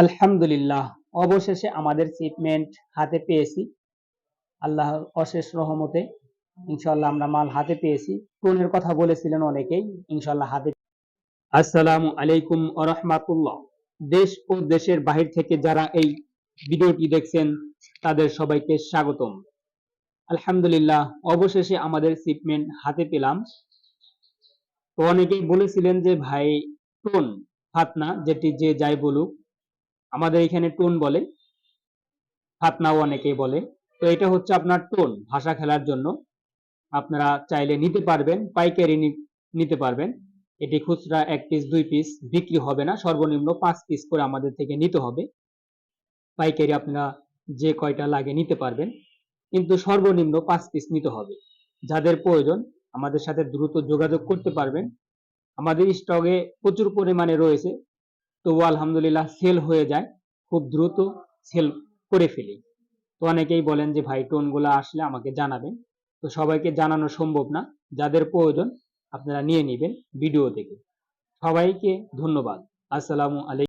আলহামদুলিল্লাহ, অবশেষে আমাদের শিপমেন্ট হাতে পেয়েছি। আল্লাহর অশেষ রহমতে ইনশাল্লাহ আমরা মাল হাতে পেয়েছি। টোনের কথা বলেছিলেন অনেকেই ইনশাল্লাহ হাতে আসসালামু আলাইকুম আরহামাতুল্লাহ দেশ ও দেশের বাহির থেকে যারা এই ভিডিওটি দেখছেন, তাদের সবাইকে স্বাগতম। আলহামদুলিল্লাহ, অবশেষে আমাদের শিপমেন্ট হাতে পেলাম। তো অনেকেই বলেছিলেন যে, ভাই, টোন, ফাতনা, যেটি যে যাই বলুক আমাদের এখানে টোন বলে। ফাতনাও অনেকেই বলে। তো এটা হচ্ছে আপনার টোন ভাষা খেলার জন্য। আপনারা চাইলে নিতে পারবেন, পাইকারি নিতে পারবেন। এটি খুচরা এক পিস দুই পিস বিক্রি হবে না। সর্বনিম্ন পাঁচ পিস করে আমাদের থেকে নিতে হবে। পাইকারি আপনারা যে কয়টা লাগে নিতে পারবেন। কিন্তু সর্বনিম্ন পাঁচ পিস নিতে হবে। যাদের প্রয়োজন, আমাদের সাথে দ্রুত যোগাযোগ করতে পারবেন। আমাদের স্টকে প্রচুর পরিমাণে রয়েছে। তবু আলহামদুলিল্লাহ সেল হয়ে যায়, খুব দ্রুত সেল করে ফেলি। তো অনেকেই বলেন যে, ভাই, টোনগুলো আসলে আমাকে জানাবেন। তো সবাইকে জানানো সম্ভব না, যাদের প্রয়োজন আপনারা নিয়ে নিবেন ভিডিও থেকে সবাইকে ধন্যবাদ। আসসালামু আলাইকুম।